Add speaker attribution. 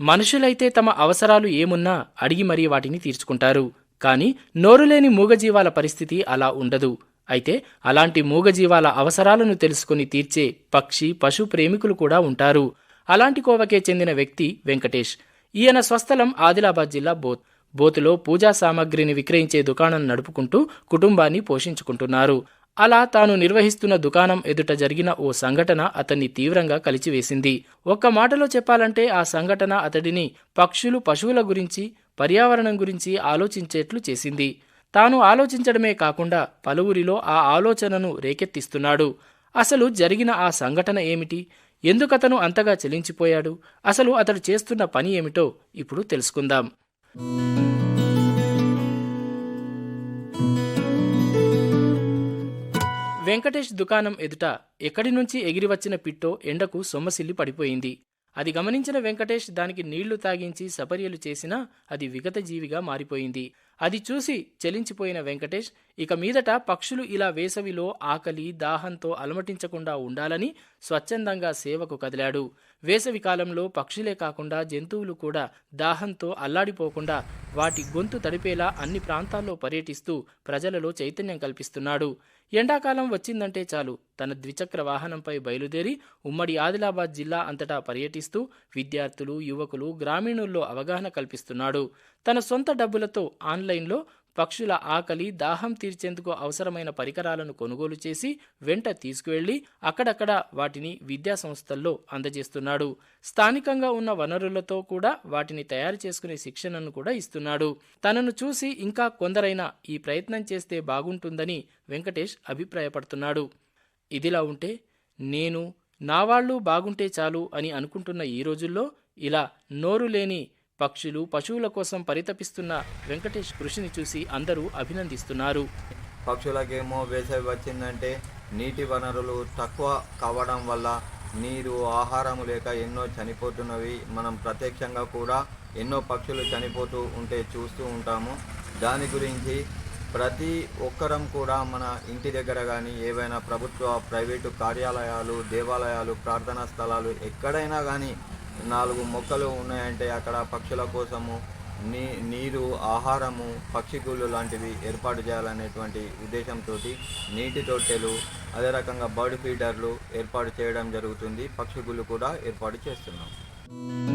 Speaker 1: మనుషులైతే తమ అవసరాలు ఏమున్నా అడిగి మరీ వాటిని తీర్చుకుంటారు. కానీ నోరులేని మూగజీవాల పరిస్థితి అలా ఉండదు. అయితే అలాంటి మూగజీవాల అవసరాలను తెలుసుకుని తీర్చే పక్షి పశు ప్రేమికులు కూడా ఉంటారు. అలాంటి కోవకే చెందిన వ్యక్తి వెంకటేష్. ఈయన స్వస్థలం ఆదిలాబాద్ జిల్లా బోత్ బోతులో పూజా సామాగ్రిని విక్రయించే దుకాణం నడుపుకుంటూ కుటుంబాన్ని పోషించుకుంటున్నారు. అలా తాను నిర్వహిస్తున్న దుకాణం ఎదుట జరిగిన ఓ సంఘటన అతన్ని తీవ్రంగా కలిచివేసింది. ఒక్క మాటలో చెప్పాలంటే ఆ సంఘటన అతడిని పక్షులు పశువుల గురించి పర్యావరణం గురించి ఆలోచించేట్లు చేసింది. తాను ఆలోచించడమే కాకుండా పలువురిలో ఆ ఆలోచనను రేకెత్తిస్తున్నాడు. అసలు జరిగిన ఆ సంఘటన ఏమిటి? ఎందుకతను అంతగా చెలించిపోయాడు? అసలు అతడు చేస్తున్న పని ఏమిటో ఇప్పుడు తెలుసుకుందాం. వెంకటేష్ దుకాణం ఎదుట ఎక్కడి నుంచి ఎగిరి వచ్చిన పిట్టో ఎండకు సొమ్మసిల్లి పడిపోయింది. అది గమనించిన వెంకటేష్ దానికి నీళ్ళు తాగించి సపర్యలు చేసినా అది విగత జీవిగా మారిపోయింది. అది చూసి చెలించిపోయిన వెంకటేష్ ఇక మీదట పక్షులు ఇలా వేసవిలో ఆకలి దాహంతో అలమటించకుండా ఉండాలని స్వచ్ఛందంగా సేవకు కదిలాడు. వేసవి కాలంలో పక్షులే కాకుండా జంతువులు కూడా దాహంతో అల్లాడిపోకుండా వాటి గొంతు తడిపేలా అన్ని ప్రాంతాల్లో పర్యటిస్తూ ప్రజలలో చైతన్యం కల్పిస్తున్నాడు. ఎండాకాలం వచ్చిందంటే చాలు. తన ద్విచక్ర వాహనంపై బయలుదేరి ఉమ్మడి ఆదిలాబాద్ జిల్లా అంతటా పర్యటిస్తూ విద్యార్థులు యువకులు గ్రామీణుల్లో అవగాహన కల్పిస్తున్నాడు. తన సొంత డబ్బులతో ఆన్లైన్లో పక్షుల ఆకలి దాహం తీర్చేందుకు అవసరమైన పరికరాలను కొనుగోలు చేసి వెంట తీసుకువెళ్ళి అక్కడక్కడ వాటిని విద్యా సంస్థల్లో అందజేస్తున్నాడు. స్థానికంగా ఉన్న వనరులతో కూడా వాటిని తయారు చేసుకునే శిక్షణను కూడా ఇస్తున్నాడు. తనను చూసి ఇంకా కొందరైనా ఈ ప్రయత్నం చేస్తే బాగుంటుందని వెంకటేష్ అభిప్రాయపడుతున్నాడు. ఇదిలా ఉంటే నేను నా వాళ్ళు బాగుంటే చాలు అని అనుకుంటున్న ఈ రోజుల్లో ఇలా నోరు లేని పక్షులు పశువుల కోసం పరితపిస్తున్న వెంకటేష్ కృషిని చూసి అందరూ అభినందిస్తున్నారు.
Speaker 2: పక్షులకేమో వేసవి వచ్చిందంటే నీటి వనరులు తక్కువ కావడం వల్ల నీరు ఆహారం లేక ఎన్నో చనిపోతున్నవి. మనం ప్రత్యక్షంగా కూడా ఎన్నో పక్షులు చనిపోతూ ఉంటే చూస్తూ ఉంటాము. దాని గురించి ప్రతి ఒక్కరం కూడా మన ఇంటి దగ్గర కానీ ఏవైనా ప్రభుత్వ ప్రైవేటు కార్యాలయాలు దేవాలయాలు ప్రార్థనా స్థలాలు ఎక్కడైనా కానీ నాలుగు మొక్కలు ఉన్నాయంటే అక్కడ పక్షుల కోసము నీ నీరు ఆహారము పక్షికూళ్ళు లాంటివి ఏర్పాటు చేయాలనేటువంటి ఉద్దేశంతో నీటి తొట్టెలు అదే రకంగా బర్డ్ ఫీడర్లు ఏర్పాటు చేయడం జరుగుతుంది. పక్షిగుళ్ళు కూడా ఏర్పాటు చేస్తున్నాం.